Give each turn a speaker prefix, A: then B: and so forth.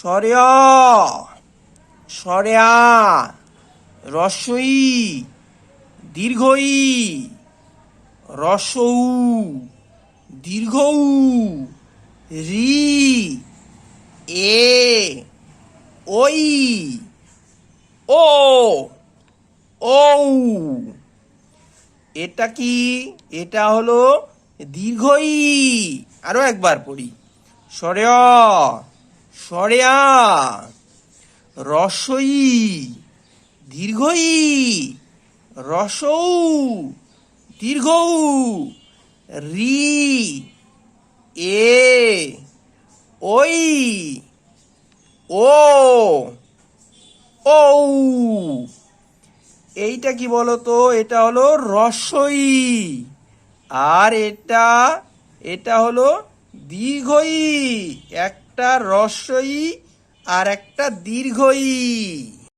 A: সরেয়া সরেয়া রসই দীর্ঘই রসৌ, দীর্ঘৌ, রি, এ ওই ও, ঔ। এটা কি? এটা হলো দীর্ঘই আরও একবার পড়ি। সরেয়া সরেয়া রসই দীর্ঘই রসৌ, দীর্ঘৌ, রি, এ ওই ও, ঔ। এইটা কি বলতো? এটা হলো রসই আর এটা এটা হলো দীর্ঘই একটা রসই আর একটা দীর্ঘই।